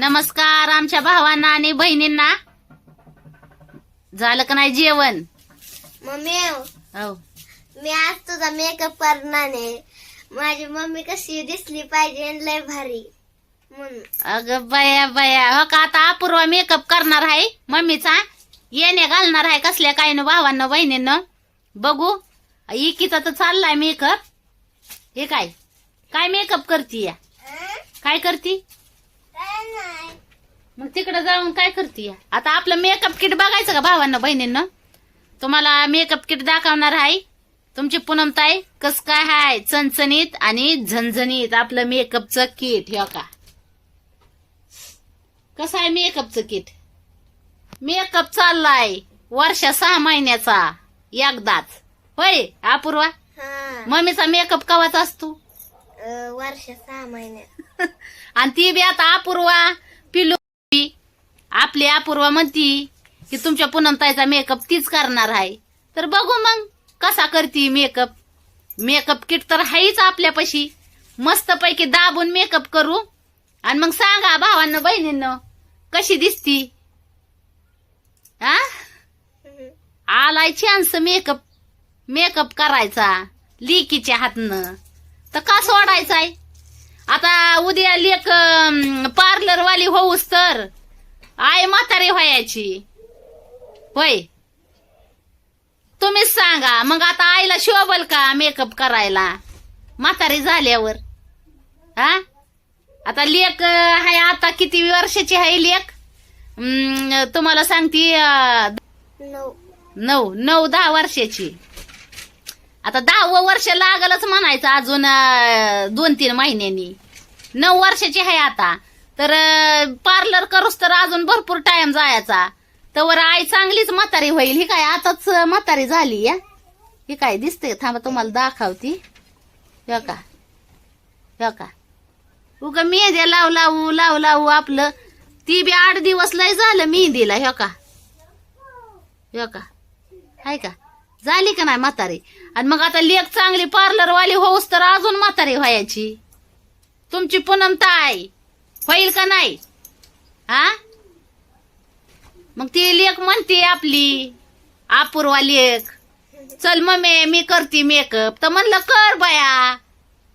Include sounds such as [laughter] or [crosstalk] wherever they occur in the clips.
नमस्कार आमच्या भावांना आणि बहिणींना. झालं का नाही जेवण? मम्मी हो. मी आज तुझा मेकअप करणार आहे. माझी मम्मी कशी दिसली पाहिजे आणि लय भारी. म्हणून. अगं बया बया. हो का आता अपूर्वा मेकअप करणार आहे मम्मीचा? येणे घालणार आहे कसल्या काय न भावांना बहिणींना? बघू. इकीचा तर चाललाय मेकअप हे काय? काय मेकअप करती या काय करती? नाही मग तिकडे जाऊन काय करते? आता आपलं मेकअप किट बघायचं का भावांना बहिणींना? तुम्हाला मेकअप किट दाखवणार आहे. तुमची पूनमताई कस काय हाय? चणचणीत आणि झणझणीत आपलं मेकअपचं किट हे का कसं आहे मेकअपचं किट मेकअप चाललाय वर्षा सहा महिन्याचा एकदाच. होय अपूर्वा? मम्मीचा मेकअप कवाचा असतो? वर्ष सहा महिने. आणि ती बी आता अपूर्वा पिलू आपली अपूर्वा म्हणती की तुमच्या पुनमताईचा मेकअप तीच करणार आहे. तर बघू मग कसा करती मेकअप मेकअप किट तर आहेच आपल्यापाशी. मस्त पैकी दाबून मेकअप करू. आणि मग सांगा भावांना बहिणींना कशी दिसती? हा आलाय चान्स मेकअप मेकअप करायचा. लिकीच्या हातनं. तर का सोडायचाय? आता उद्या लेक पार्लर वाली होऊस तर. आय म्हातारी व्हायची. होय. तुम्हीच सांगा. मग आता आईला शोभल का मेकअप करायला? म्हातारी झाल्यावर. हा आता लेक आहे आता किती वर्षाची आहे लेक? हम्म, तुम्हाला सांगती नऊ. नऊ दहा वर्षाची. आता दहावं वर्ष लागलच म्हणायचं अजून दोन तीन महिन्यांनी. नऊ वर्षाची आहे आता. तर पार्लर करूस तर अजून भरपूर टाइम जायचा. तर आई चांगलीच म्हातारी होईल. ही काय आताच म्हातारी झाली या ही काय दिसते थांबा तुम्हाला दाखवती. हो का? हो का? उग मेहंद्या लावू लावू लावू लावू आपलं. ती बी आठ दिवस लय झालं मेहंदीला हो का? हो का? आहे का? झाली का नाही म्हातारी? आणि मग आता लेख चांगली पार्लर वाली होऊस तर अजून म्हातारी व्हायची. तुमची पूनम ताई होईल का नाही? हा मग ती लेख म्हणते आपली अपूर्वा लेख चल मम्मी मी करते मेकअप तर म्हणलं कर बया.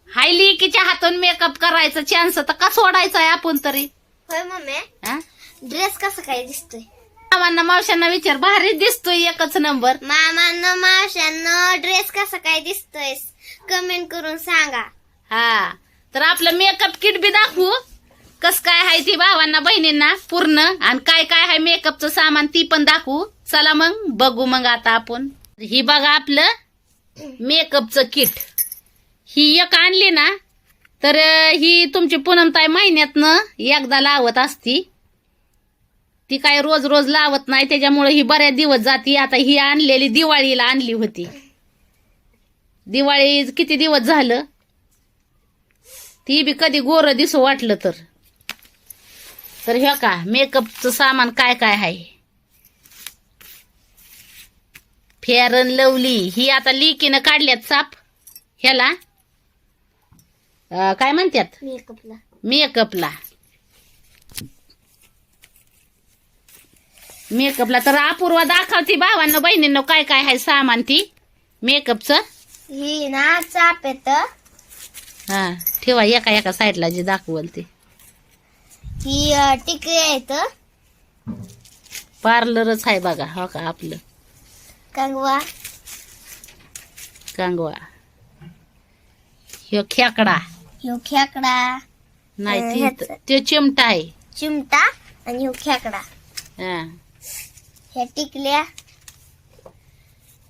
हाय लेकीच्या हातून मेकअप करायचा चान्स तर का सोडायचा आहे आपण तरी? होय मम्मी. हा ड्रेस कसा काय दिसतोय? मामांना मावशांना विचार. भारी दिसतोय एकच नंबर मामांना मावशांना ड्रेस कसा काय दिसतोय कमेंट करून सांगा. हा. तर आपलं मेकअप किट बी दाखवू. कस काय आहे ती भावांना बहिणींना पूर्ण. आणि काय काय आहे मेकअपचं सामान ती पण दाखवू. चला मग बघू मग आता आपण. ही बघा आपलं मेकअपचं किट ही एक आणली ना तर ही तुमची पूनमताई महिन्यातनं एकदा लावत असती. ती काय रोज रोज लावत नाही त्याच्यामुळे ही बऱ्याच दिवस जाती. आता ही आणलेली दिवाळीला आणली होती. दिवाळी किती दिवस झालं? ती बी कधी गोर दिसू वाटलं तर. तर हे का मेकअपचं सामान काय काय आहे? फेअरन लवली ही आता लिकीनं काढल्यात साप ह्याला. काय म्हणतात मेकअपला. मेकअपला. मेकअपला तर अपूर्वा दाखवती भावांना बहिणींना काय काय आहे सामान ती? मेकअपचं? ही ना चाप येत. हा ठेवा एका एका साईडला जे दाखवल ते. ही टिकली येत पार्लरच आहे बघा हो का आपलं. कंगवा. कांगवा. ह्यो खेकडा. ह्यो खेकडा. नाही ती. तो चिमटा आहे. चिमटा आणि ह्यो खेकडा. हा. ह्या टिकल्या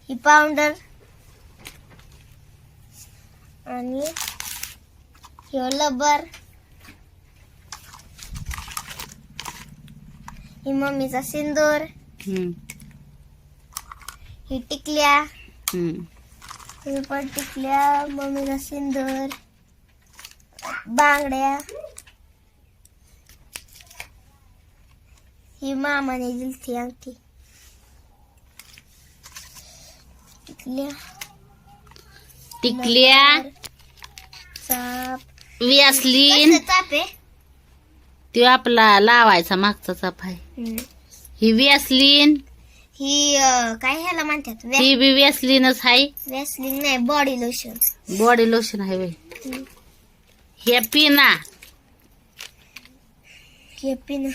ही पावडर आणि ह्यो लबर ही मम्मीचा सिंदूर. ही टिकल्या. ही पण टिकल्या मम्मीचा सिंदूर. बांगड्या. ही मामाने दिलती अंगठी. टिकल्या. टिकल्या. चाप. व्यासलीन चाप आहे? तो आपला लावायचा मागचा चाप आहे. ही वॅसलीन ही अं, काय ह्याला म्हणतात? ही बी वॅसलीनच आहे. वॅसलिन नाही बॉडी लोशन बॉडी लोशन आहे बाई. हे पिना. हे पिन.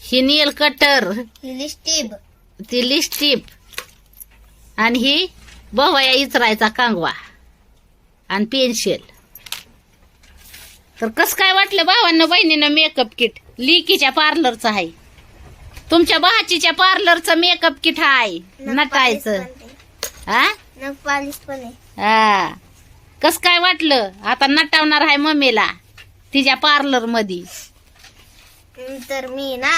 ही नेल कटर. ही लिस्टिब ती लिस्टिप आणि ही बहवाया इचरायचा कांगवा आणि पेन्सिल तर कसं काय वाटलं भावांना बहिणीनं मेकअप किट लिकीच्या पार्लरचं आहे. तुमच्या भाचीच्या पार्लरचं मेकअप किट आहे. नटायचं. हा हा. कस काय वाटलं? आता नटावणार आहे मम्मीला तिच्या पार्लरमध्ये तर मी ना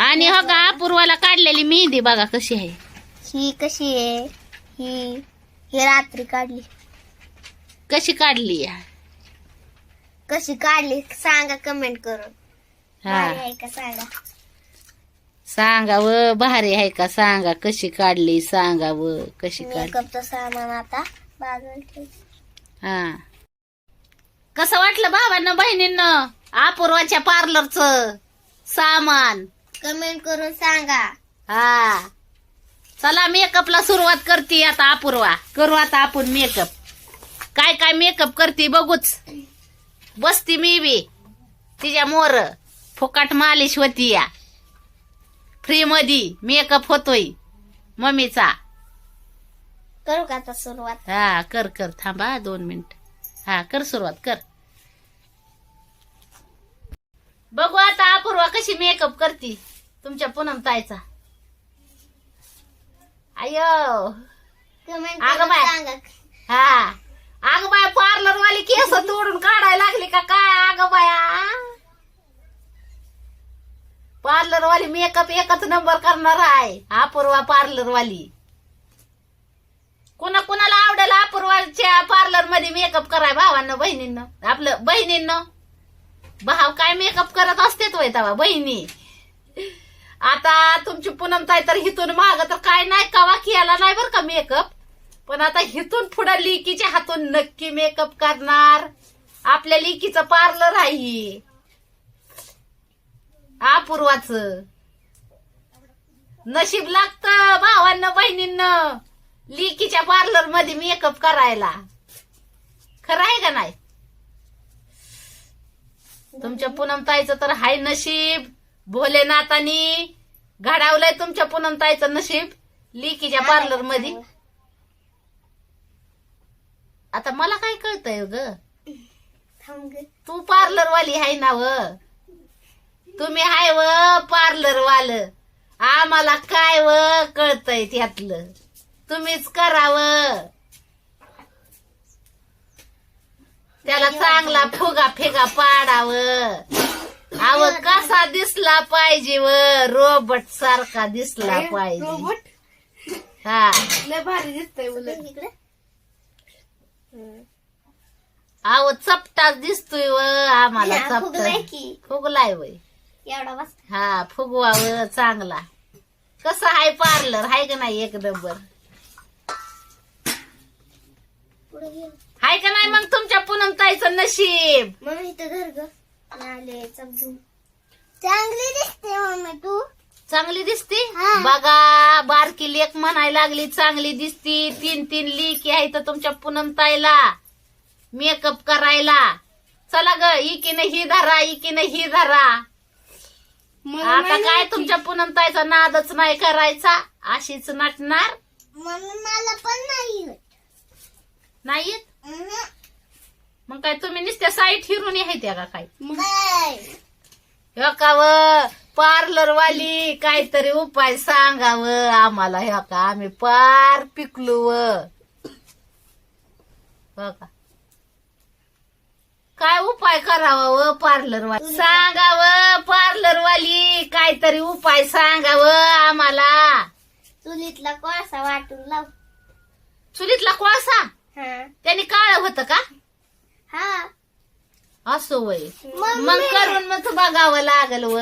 आणि हो का अपूर्वाला काढलेली मेहंदी बघा कशी आहे. ही कशी आहे? ही ही रात्री काढली. कशी काढली? कशी काढली? सांगा कमेंट करून. हा. आहे का सांगा? सांगा व भारी आहे का सांगा? कशी काढली? सांगा व कशी काढली? मेकअपचं सामान आता. बाजूला हा. कसं वाटलं भावांना बहिणींना? अपूर्वाच्या पार्लरचं सामान? कमेंट करून सांगा. हा. चला मेकअपला सुरुवात करते आता अपूर्वा. करू आता आपण मेकअप काय काय मेकअप करते बघूच. बसती मी बी. तिच्या मोर फुकाट मालिश होती या. फ्री मध्ये मेकअप होतोय मम्मीचा. करू का आता सुरुवात? हा कर कर. थांबा दोन मिनिट. हा कर सुरुवात कर. बघू आता अपूर्वा कशी मेकअप करती तुमच्या पूनम ताईचा. अयो. कमेंट अगं बाय. सांगा. हा. अगं बाया पार्लर वाली केस तोडून काढायला लागली का काय? अगं बाया पार्लर वाली मेकअप एकच नंबर करणार आहे अपूर्वा पार्लर वाली कुणा कुणाला आवडेल अपूर्वाच्या पार्लरमध्ये मेकअप कराय? भावांना बहिणींना. आपलं बहिणींना. भाव काय मेकअप करत असतेच होय तेव्हा बहिणी. आता तुमची पूनम ताई तर हिथून माग तर काय नाही कवा केला नाही बरं का मेकअप पण आता हिथून पुढे लिकीच्या हातून नक्की मेकअप करणार. आपल्या लिकीचं पार्लर आहे अपूर्वाच. नशीब लागत भावांना बहिणींना लिकीच्या पार्लरमध्ये मेकअप करायला. खरं आहे का नाही? तुमच्या पूनम ताईचं तर हाय नशीब. भोलेनाथानी घडावलंय तुमच्या पूनम ताईचं नशीब लिकीच्या पार्लरमध्ये आता मला काय कळतंय ग. तू पार्लर वाली आहे ना व? तुम्ही हाय व पार्लर वाल आम्हाला काय व कळतंय त्यातलं? तुम्हीच करावं त्याला चांगला फुगा फेगा पाडावं. अव कसा दिसला पाहिजे व? रोबट सारखा दिसला पाहिजे. हा. इकडे. अव चपटाच दिसतोय व आम्हाला फुगलाय चपटा की. फुगलाय वय. एवढा बस. हा फुगवाव चांगला. कसं हाय पार्लर हाय का नाही एक नंबर? पुढे हाय का नाही मग तुमच्या पूनम ताईचं नशीब? मम्मी इथं धर ग. समजून चांगली दिसते मम्मी तू. चांगली दिसती? हा. बघा बारकी लेख म्हणायला लागली चांगली दिसती. तीन तीन लेकी आहे तर तुमच्या पूनम ताईला मेकअप करायला. चला ग इकीने ही धरा इकीने ही धरा. आता काय तुमच्या पूनम ताईचा नादच नाही करायचा? अशीच नटणार? मम्मी मला पण नाही नाही येत? मग काय तुम्ही नुसत्या साईट हिरून यायत्या का काय? ह्यो का व पार्लर वाली काहीतरी उपाय सांगावं आम्हाला ह्यो का आम्ही पार पिकलो व. हो का? काय उपाय करावा व पार्लर वाली सांगावं पार्लर वाली काहीतरी उपाय सांगावं आम्हाला. चुलीतला कोळसा वाटून लाव. चुलीतला कोळसा? हा. त्यांनी काळ होतं का? हा. असो वय. मग करून मग बघावं लागल व.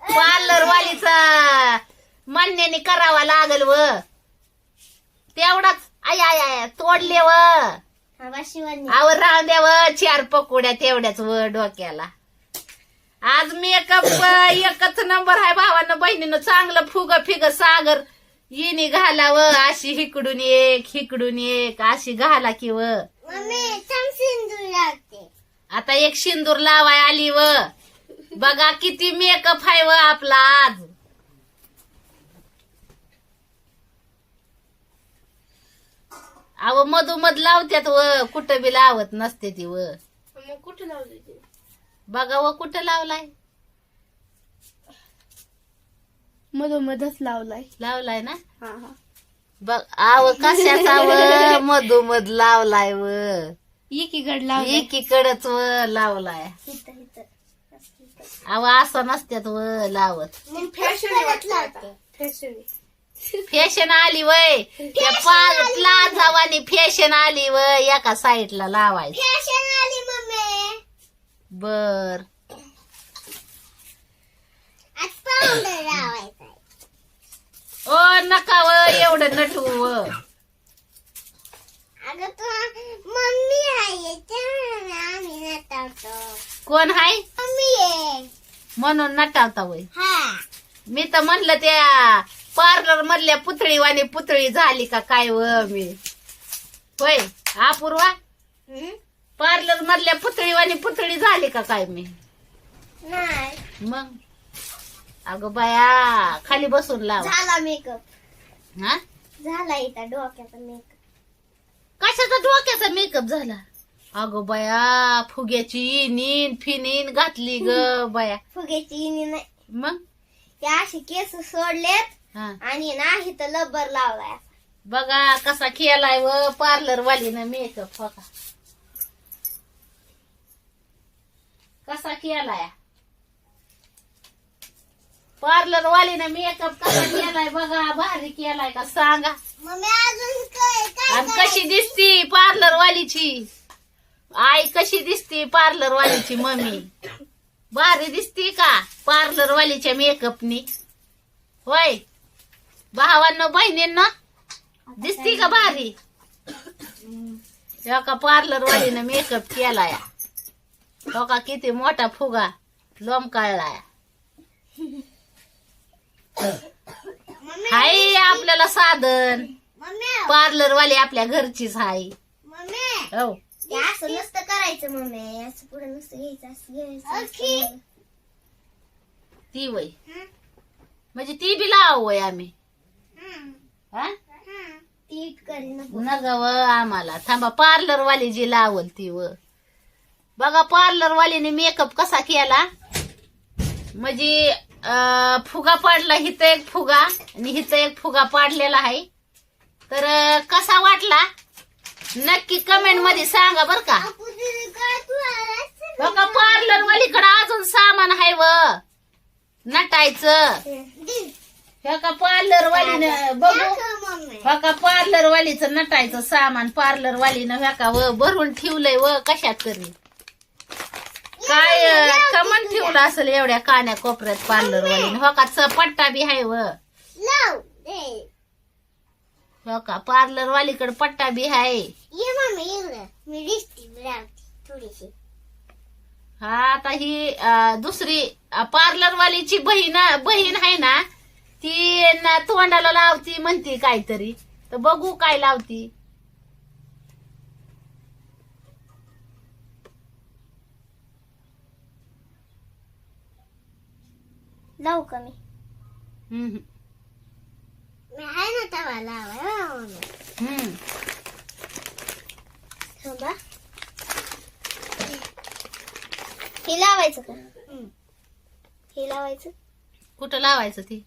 पार्लर वालीचा म्हणण्याने करावा लागल व. तेवढाच आय आय आय तोडले व. शिवानी. आवर राहून द्याव चार पकोड्या तेवढ्याच व डोक्याला. आज मेकअप एकच नंबर आहे भावानं बहिणीनं चांगलं फुग फिग सागर. येणी घालावं अशी हिकडून एक हिकडून एक. अशी घाला की व. सिंदूर आता एक शिंदूर लावाय आली व. बघा किती मेकअप आहे व आपला आज. अव मधोमध लावत्यात व. कुठं बी लावत नसते ती व. मग कुठे लावली ती? बघा व कुठं लावलाय. मधोमधच लावलाय. लावलाय ना? हा हा. बघ आव कशाचा व? मधोमध लावलाय व. एकीकड एकीकडच व लावलाय. इथं इथं. अव असं नसत्यात व लावत. फॅशन फॅशन फॅशन आली वय. त्या पा- प्लाझावानी फॅशन आली व एका साईडला लावायचं. फॅशन आली मम्मी. बर. आज पावडर लावायचा. ओ नका व एवढं नटू व. अगं तू मम्मी आहे त्यामुळे आम्ही नटावतो. कोण हाय? मम्मी आहे. म्हणून नटावता वय. हा. मी तर म्हणलं त्या पार्लर मधल्या पुतळीवानी पुतळी झाली का काय व मी. होय अपूर्वा? हम्म? पार्लर मधल्या पुतळीवानी पुतळी झाली का काय मी? नाही. मग? अगं बाया खाली बसून लाव. झाला मेकअप हा? झाला इथं डोक्याचा मेकअप कशाचा डोक्याचा मेकअप झाला? अगं बाया फुग्याची नीन फिनीन घातली ग बाया. फुग्याची इनी नाही. मग? ते असे केस सोडलेत हा. आणि ना इथं लब्बर लावलाय. बघा कसा केलाय व पार्लर वालीनं मेकअप का कसा केलाय? पार्लर वालीनं मेकअप कसा केलाय बघा भारी केलाय का सांगा. मम्मी अजून काय काय आणि कशी दिसती पार्लर वालीची? आई कशी दिसती पार्लर वालीची मम्मी? भारी दिसती का पार्लर वालीच्या मेकअपनी होय. भावांना बहिणींना दिसती का भारी? हो का पार्लर वालीनं मेकअप केलाय. हो का किती मोठा फुगा लोंबकाळलाय. मम्मी हाय आपल्याला साधन. मम्मी. पार्लर वाली आपल्या घरचीच हाय. मम्मी. हो. ते असं नसतं करायचं मम्मी. असं पुढे नसतं घ्यायचं असं घ्यायचं असं. ती वय? म्हणजे ती बी लाव वय आम्ही. हं. हा? हं. तीट करी नको. न व आम्हाला. थांबा पार्लर वाली जी लावल ती व. बघा पार्लर वालीने मेकअप कसा केला? म्हणजे फुगा पाडला हिथं एक फुगा आणि हिथं एक फुगा पाडलेला आहे. तर कसा वाटला? नक्की कमेंटमध्ये सांगा बर का. बघा पार्लर वालीकडे अजून सामान आहे व. नटायचं. हे का पार्लर वालीनं बघू. का पार्लर वालीचं नटायचं सामान पार्लर वालीनं ह्या का व भरून ठेवलंय व कशात तरी. काय कमन ठेवलं असेल एवढ्या कान्या कोपऱ्यात पार्लर वालीनं हो का? च- पट्टा बी आहे व. हो का? पार्लर वालीकडे पट्टा बी आहे. ये मम्मी इकडं मी दिसते लावते थोडीशी. हा आता ही दुसरी पार्लर वालीची बहीण बहीण आहे ना ती न तोंडाला लावती म्हणती काहीतरी. तर बघू काय लावती. लावू का मी हम्म. मी आहे ना तवा लावा हो हम्म. थांबा. हे लावायचं का? हे लावायचं? कुठं लावायचं ती?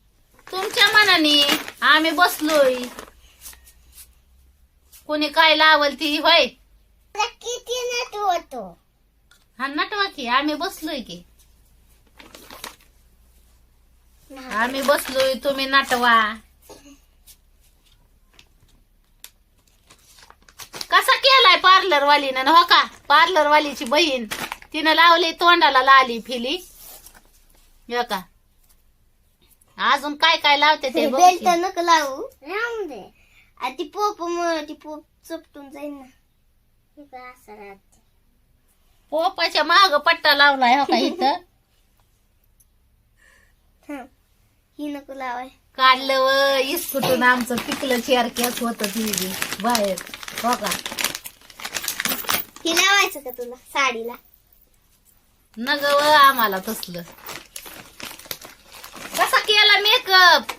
तुमच्या मनाने. आम्ही बसलोय. कोणी काय लावल ती होय? किती नट होतो हा नटवा की. आम्ही बसलोय की. आम्ही बसलोय तुम्ही नटवा. कसा केलाय पार्लर वालीनं हो का? पार्लर वालीची बहीण तिनं लावली तोंडाला लाली फिली. हो का? अजून काय काय लावते ते बघ. बेल्ट की. नको लावू. राहून दे. आ ती पोप मुळे ती पोप चपटून जाईल ना. हे काय असं राहते. पोपाच्या माग पट्टा लावलाय हो का इथं? हं. ही नको लावाय. काढलं व इस्कुटून आमचं पिकलं चेरक्याच होत ती बाहेर हो का ही लावायचं का तुला साडीला? नग व आम्हाला तसलं. कसा केला मेकअप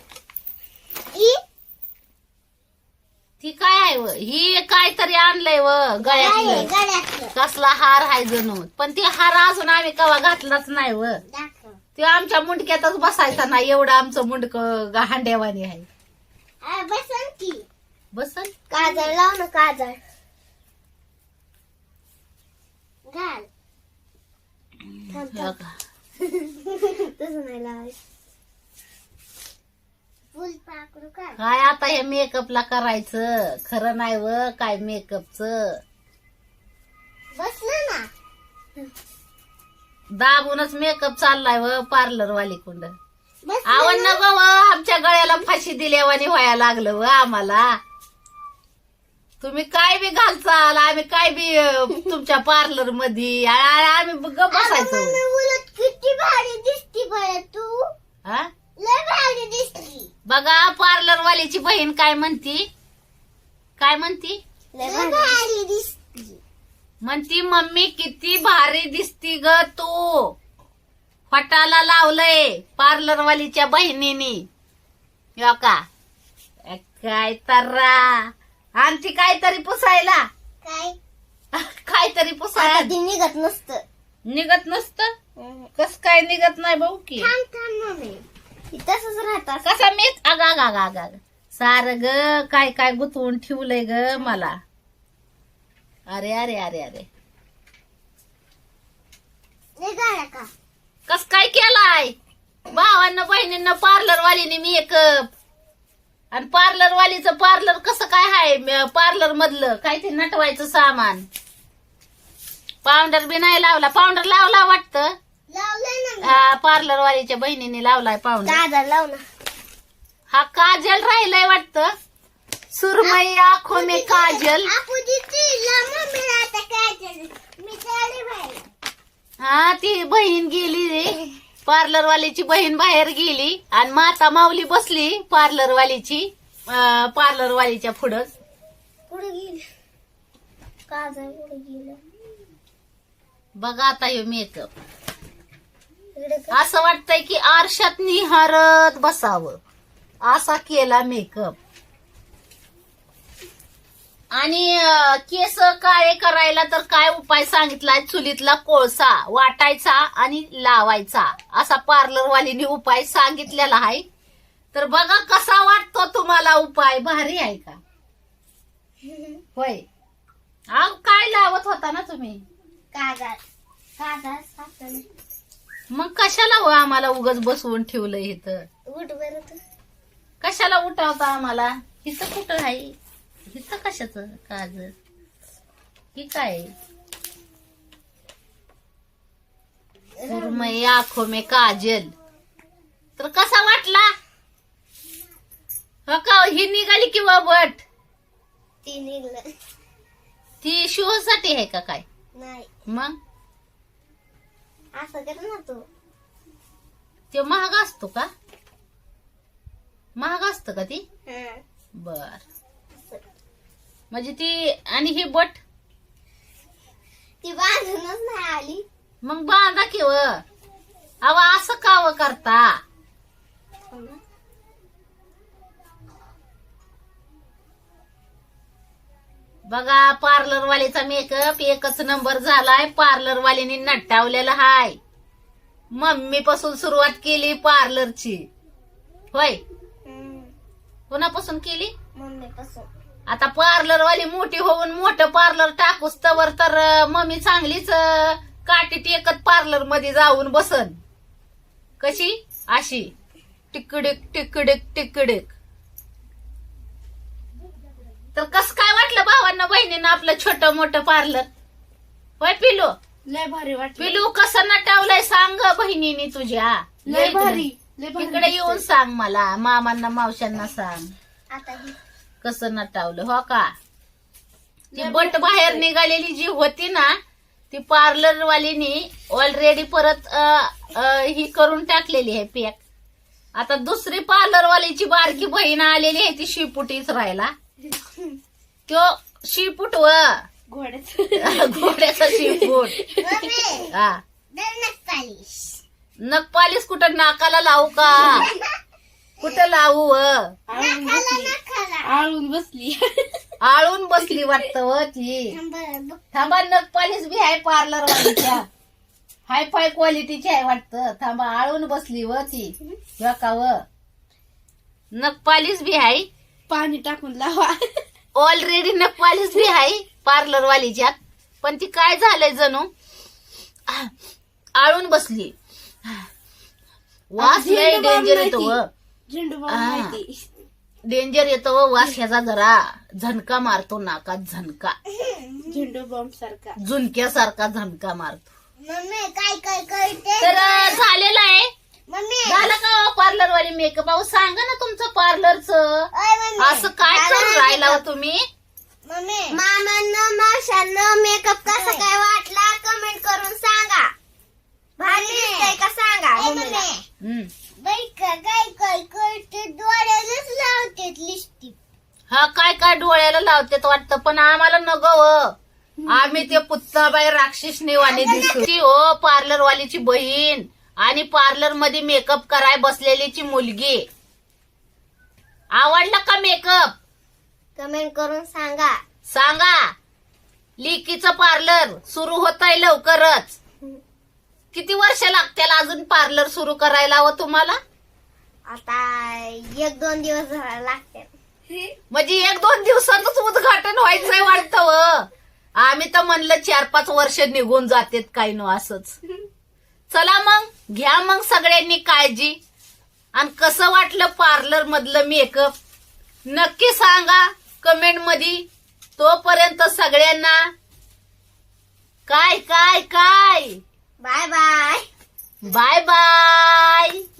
ती काय आहे व ही काहीतरी आणलंय व गळ्यातलं. गळ्यातलं. कसला हार आहे जणू. पण ती हार अजून आम्ही कवा घातलाच नाही व दाखव. ते आमच्या मुंडक्यातच बसायचा नाही एवढं आमचं मुंडक हांड्यावानी आहे. आ, बसन की. बसल काजळ लाव ना काजळ. घाल. थांब, थांब. का? [laughs] तसं नाही लावायचं. फुल पाकडू का काय आता हे मेकअपला करायचं? खरं नाही व काय मेकअपच? बसलं ना. दाबूनच मेकअप चाललाय व पार्लर वाली कुंड. बस आवन न व आमच्या गळ्याला फाशी दिल्यावानी व्हायला लागलं व आम्हाला. तुम्ही काय बी घालचाल आम्ही काय बी तुमच्या पार्लरमध्ये आम्ही गप बसायचो. किती भारी दिसती बरं तू. हा लय भारी दिसती. बघा पार्लर वालीची बहीण काय म्हणती? काय म्हणती? लय भारी दिसती. म्हणती मम्मी किती भारी दिसती ग तू. फटाला लावलंय पार्लर वालीच्या बहिणीनी. यो का? काय तर आणखी काहीतरी पुसायला. काय? [laughs] काहीतरी पुसायला. ती निघत नसत. निघत नसतं? कस काय निघत नाही भाऊ की? थांब थांब मम्मी. तसंच राहतात. कसा मीच? अग अग अग. सार ग काय काय गुतवून ठेवलंय ग मला. अरे अरे अरे अरे. का? कस काय केलाय? भावांना बहिणींना पार्लर वालीने मेकअप आणि पार्लर वालीचं पार्लर कसं काय आहे पार्लर मधलं काय ते नटवायचं सामान. पावडर बी नाही लावला. पावडर लावला वाटतं. हा पार्लर वालीच्या बहिणीने लावलाय पावडर काजळ लाव ना. हा काजल राहिलंय वाटतं. सुरमई आखो में काजल आपू तिला मम्मीला आता काजळ मी चालले बाहेर हा ती बहीण गेली रे. पार्लर वालीची बहीण बाहेर गेली आणि माता माऊली बसली पार्लर वालीची पार्लर वालीच्या पुढंच कुठे गेली काजळ गेलं? बघा आता हे मेकअप का? असं वाटतंय की आरशात निहारत बसावं. असा केला मेकअप आणि केस काळे करायला तर काय उपाय सांगितलाय? चुलीतला कोळसा वाटायचा आणि लावायचा. असा पार्लर वालीने उपाय सांगितलेला आहे. तर बघा कसा वाटतो तुम्हाला उपाय? भारी आहे का? होय. अहो काय लावत होता ना तुम्ही? मग कशाला हो आम्हाला उगच बसवून ठेवलं इथं उठ कशाला उठावता आम्हाला? हिचं कुठं आहे? हिचं कशाच? काज ही काय? सुरमई आखो में काजल. तर कसा वाटला? हो का ही निघाली किंवा बट ती निघलं. ती शिवसाठी आहे का काय? नाही. मग? असं कर ना तू. ते महाग असतो का? महाग असतं का ती. बर. म्हणजे ती आणि ही बट? ती बांधूनच नाही आली. मग बांधा की व. अव असं काव करता? बघा पार्लर वालीचा मेकअप एकच नंबर झालाय. पार्लर वालीने नटावलेला हाय. मम्मी पासून सुरुवात केली पार्लरची. होय. कोणापासून केली? मम्मीपासून. आता पार्लर वाली मोठी होऊन मोठं पार्लर टाकूस तवर तर मम्मी चांगलीच काठी टेकत पार्लरमध्ये जाऊन बसन. कशी? अशी. टिकडीक टिकडीक टिकडीक. तर कस काय वाटलं भावांना बहिणीनं आपलं छोट मोठं पार्लर होय पिलू? लय भारी वाटलं. पिलू कसं नटावलंय सांग गं बहिणीने तुझ्या. लय भारी इकडे येऊन सांग मला मामांना मावशांना सांग. आता कसं नटावलं हो का? ती बट बाहेर निघालेली जी होती ना ती पार्लर वालीनी ऑलरेडी परत अ, अ, ही करून टाकलेली आहे पॅक आता दुसरी पार्लरवालीची बारकी बहीण आलेली आहे ती शिपुटीच राहिला त्यो शिपूट व. घोड्याचं. घोड्याचा शिपूट. हा. दरनक पालिश कुठं नाकाला लावू का? [laughs] कुठं लावू व? आळून बसली. आळून बसली. आळून बसली वाटतं व ती. थांबा नखपालीस बी आहे पार्लर वालीच्या हाय फाय क्वालिटीची आहे वाटतं. थांबा आळून बसली व ती. का व? नखपालीस बी आहे. पाणी टाकून लावा. ऑलरेडी नखपालीस बी आहे पार्लर वालीच्यात. पण ती काय झालंय जणू? आळून बसली. वास लय डेंजर येतो व. झेंडू बाम आ. माहिती. डेंजर येतो व वास ह्याचा जरा. झणका मारतो नाकात झणका. झेंडू बॉम्ब सारखा. झुणक्यासारखा झणका मारतो. मम्मी काय काय करते तर अं, झालेलं आहे. मम्मी. झालं का पार्लर वाली मेकअप? अहो सांगा ना तुमचं पार्लरचं. ओय मम्मी. असं काय करून राहिला हो तुम्ही? मम्मी. मामांना मावशांना मेकअप कसा काय वाटला? कमेंट करून सांगा. भारी दिसतंय का सांगा? मम्मीला हम्म. काय काय करते डोळ्यालाच लावते हा काय काय डोळ्याला लावते वाटतं? पण आम्हाला न व आम्ही ते पुत्ताबाई राक्षस नेवाने दिसतो ती हो पार्लर वालीची बहीण. आणि पार्लरमध्ये मेकअप कराय बसलेलीची मुलगी. आवडला का मेकअप? कमेंट करून सांगा. सांगा. लिकीचं पार्लर सुरू होत आहे लवकरच. किती वर्ष लागतील अजून पार्लर सुरू करायला व तुम्हाला? आता एक दोन दिवस लागते म्हणजे एक दोन दिवसातच उद्घाटन व्हायचंय वाटतं व. आम्ही तर म्हणलं चार पाच वर्ष निघून जातेत काय न असंच. चला मग घ्या मग सगळ्यांनी काळजी. आणि कसं वाटलं पार्लर मधलं मेकअप नक्की सांगा कमेंटमध्ये तोपर्यंत सगळ्यांना काय काय काय? Bye bye bye bye